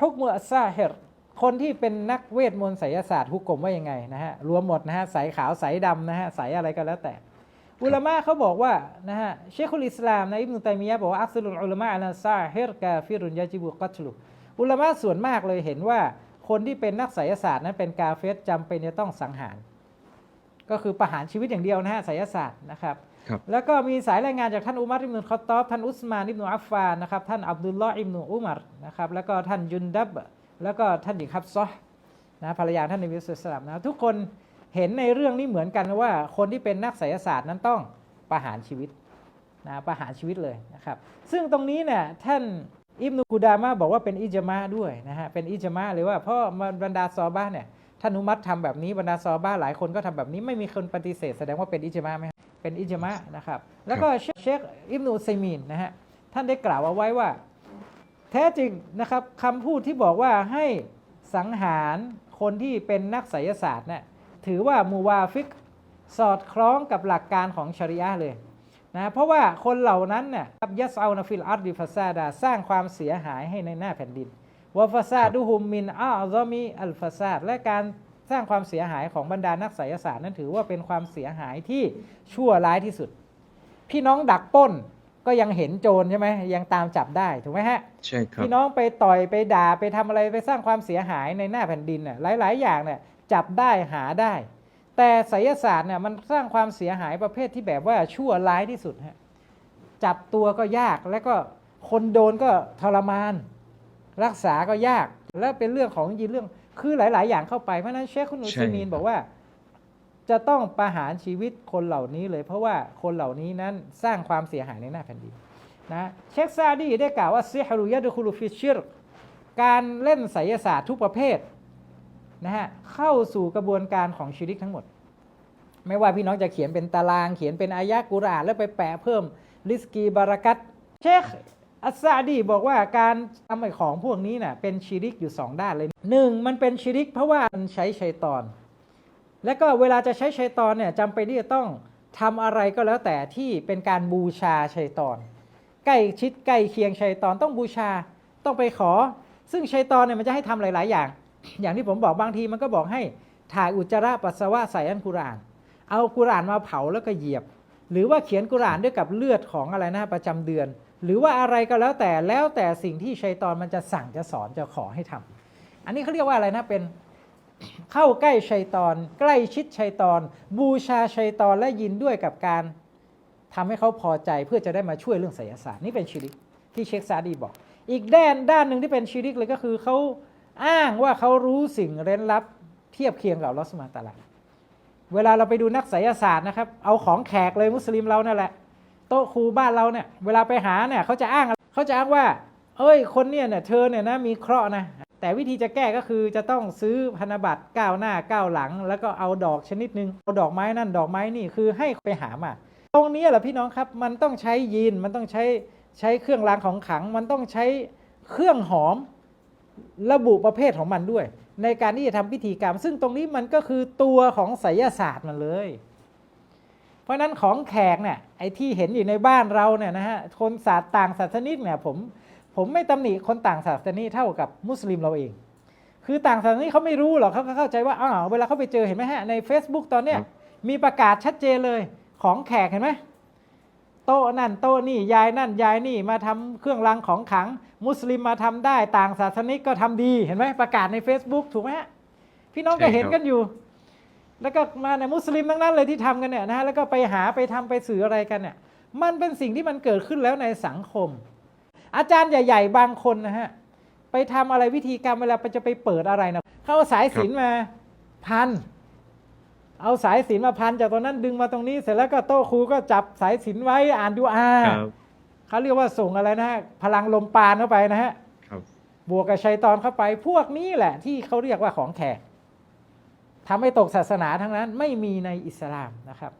ฮุกมุอัซาเฮรคนที่เป็นนักเวทมนต์ไสยศาสตร์ฮุกกลมว่ายังไงนะฮะรวมหมดนะฮะสายขาวสายดำนะฮะสายอะไรก็แล้วแต่ อุลามะเขาบอกว่านะฮะเชคุลอิสลามนะอิบนุตัยมียะบอกว่าอักษรุลอุลามะอัลซาเฮรกาฟิรุนยาจิบุกัตลุอุลามะส่วนมากเลยเห็นว่าคนที่เป็นนักไสยศาสตร์นั้นเป็นกาเฟสจำเป็นจะต้องสังหาร ก็คือประหารชีวิตอย่างเดียวนะฮะไสยศาสตร์นะครับ แล้วก็มีสายรายงานจากท่านอุมัรอิบนุคอตอบท่านอุสมานอิบนุอัฟฟานนะครับท่านอับดุลลอฮ์อิบนุอุมัรนะครับแล้วก็ท่านยุนดับ แล้วก็ท่านหญิงฮับซอนะภรรยาท่านนบีสุลต่านนะทุกคนเห็นในเรื่องนี้เหมือนกันว่าคนที่เป็นนักไสยศาสตร์นั้นต้องประหารชีวิตนะประหารชีวิตเลยนะครับ ซึ่งตรงนี้เนี่ยท่านอิบนุกูดามะบอกว่าเป็นอิจมะด้วยนะฮะเป็นอิจมะเลยว่าเพราะบรรดาซอบ้าเนี่ยท่านอุมัรทำแบบนี้บรรดาซอบ้าหลายคนก็ทำแบบนี้ไม่มีคนปฏิเสธแสดงว่าเป็นอิจมะไหม เป็นอิจมะนะครับ แล้วก็เชเชคอิบนุไซมีนนะฮะท่านได้กล่าวเอาไว้ว่า แท้จริงนะครับคำพูดที่บอกว่าให้สังหารคนที่เป็นนักไสยศาสตร์เนี่ยถือว่ามูวาฟิกสอดคล้องกับหลักการของชริยะห์เลยนะเพราะว่าคนเหล่านั้นเนี่ยยัสเอานฟิลอัรดิฟาซาดาสร้างความเสียหายให้ในหน้าแผ่นดินวะฟาซาดุฮุมมินอาซอมีอัลฟาซาดและการ สร้างความเสียหายของบรรดานักไสยศาสตร์นั้นถือว่าเป็นความเสียหายที่ชั่วร้ายที่สุด พี่น้องดักปล้นก็ยังเห็นโจรใช่ไหมยังตามจับได้ถูกไหมฮะใช่ครับพี่น้องไปต่อยไปด่าไปทำอะไรไปสร้างความเสียหายในหน้าแผ่นดินน่ะหลาย ๆ อย่างเนี่ยจับได้หาได้ แต่ไสยศาสตร์เนี่ยมันสร้างความเสียหายประเภทที่แบบว่าชั่วร้ายที่สุดฮะจับตัวก็ยากแล้วก็คนโดนก็ทรมาน รักษาก็ยาก แล้วเป็นเรื่องของยินเรื่อง คือหลาย ๆ อย่างเข้าไป เพราะฉะนั้นเชคคุณอุสมีนบอกว่า จะต้องประหารชีวิตคนเหล่านี้เลย เพราะว่าคนเหล่านี้นั้นสร้างความเสียหายในหน้าแผ่นดินนะเชคซาดีได้กล่าวว่าซิฮารุยะดุคุลุฟิชชิรการเล่นไสยศาสตร์ทุกประเภทนะฮะเข้าสู่กระบวนการของชีริกทั้งหมด ไม่ว่าพี่น้องจะเขียนเป็นตาราง เขียนเป็นอายะกุรอานแล้วไปแปะเพิ่มลิสกีบารากัตเชค อัสซาดีบอกว่าการทำไอของพวกนี้น่ะเป็นชีริกอยู่สองด้านเลยหนึ่งมันเป็นชีริกเพราะว่ามันใช้ชัยตอน และก็เวลาจะใช้ชัยตอนเนี่ยจำเป็นที่จะต้องทำอะไรก็แล้วแต่ที่เป็นการบูชาชัยตอน ใกล้ชิดใกล้เคียงชัยตอนต้องบูชาต้องไปขอ ซึ่งชัยตอนเนี่ยมันจะให้ทำหลาย ๆ อย่าง อย่างที่ผมบอกบางทีมันก็บอกให้ถ่ายอุจจาระปัสสาวะใส่อันกุราน เอากุรานมาเผาแล้วก็เหยียบ หรือว่าเขียนกุรานด้วยกับเลือดของอะไรนะประจำเดือนหรือว่าอะไรก็แล้วแต่แล้วแต่สิ่งที่ชัยตอนมันจะสั่งจะสอนจะขอให้ทำอันนี้เขาเรียกว่าอะไรนะเป็นเข้าใกล้ชัยตอน ใกล้ชิดชัยตอน บูชาชัยตอนและยินด้วยกับการทำให้เขาพอใจเพื่อจะได้มาช่วยเรื่องไสยศาสตร์นี่เป็นชิริกที่เชคซาดีบอก อีกด้านด้านหนึ่งที่เป็นชิริกเลยก็คือเขาอ้างว่าเขารู้สิ่งเร้นลับเทียบเคียงกับลอสุบฮาตาลาเวลาเราไปดูนักไสยศาสตร์นะครับ เอาของแขกเลยมุสลิมเรานั่นแหละ โต๊ะครูบ้านเราเนี่ยเวลาไปหาเนี่ยเขาจะอ้างเขาจะอ้างว่า เอ้ยคนเนี่ยเนี่ยเธอเนี่ยนะมีเคราะห์นะแต่วิธีจะแก้ก็คือจะต้องซื้อพันธบัตรก้าวหน้าก้าวหลัง แล้วก็เอาดอกชนิดหนึ่งเอาดอกไม้นั่นดอกไม้นี่คือให้ไปหามา ตรงนี้แหละพี่น้องครับมันต้องใช้ยีนมันต้องใช้ใช้เครื่องรางของขลัง มันต้องใช้เครื่องหอมระบุประเภทของมันด้วย ในการที่จะทำพิธีกรรม ซึ่งตรงนี้มันก็คือตัวของไสยศาสตร์มันเลย เพราะฉะนั้นของแขกเนี่ยไอ้ที่เห็นอยู่ในบ้านเราเนี่ยนะฮะคนศาสตร์ต่างศาสนิกเนี่ยผมผมไม่ตำหนิคนต่างศาสนิกเท่ากับมุสลิมเราเอง คือต่างศาสนิกเขาไม่รู้หรอกเขาก็เข้าใจว่าอ้าวเวลาเขาไปเจอเห็นไหมฮะใน Facebook ตอนเนี้ยครับมีประกาศชัดเจนเลยของแขกเห็นไหมโต๊ะนั่นโต๊ะนี่ยายนั่นยายนี่มาทำเครื่องรางของขลัง มุสลิมมาทำได้ต่างศาสนิกก็ทำดีเห็นไหมประกาศใน Facebook ถูกไหมฮะพี่น้องก็ใช่ครับเห็นกันอยู่ แล้วก็มาในยมุสลิมทั้งนั้นเลยที่ทำกันเนี่ยนะฮะแล้วก็ไปหาไปทำไปสื่ออะไรกันเนี่ยมันเป็นสิ่งที่มันเกิดขึ้นแล้วในสังคม อาจารย์ใหญ่ ๆ บางคนนะฮะไปทำอะไรวิธีกรรมเวลาไปจะไปเปิดอะไรนะเขาเอาสายสิญจนมาพันเอาสายสิญจนมาพันจากตรงนั้นดึงมาตรงนี้ เสร็จแล้วก็โต๊ะครูก็จับสายสิญจนไว้อ่านดูอาครับเขาเรียกว่าส่งอะไรนะฮะพลังลมปานเข้าไปนะฮะครับบวกกับชัยตอนเข้าไปพวกนี้แหละ ที่เขาเรียกว่าของแขก ทำให้ตกศาสนาทั้งนั้นไม่มีในอิสลามนะครับ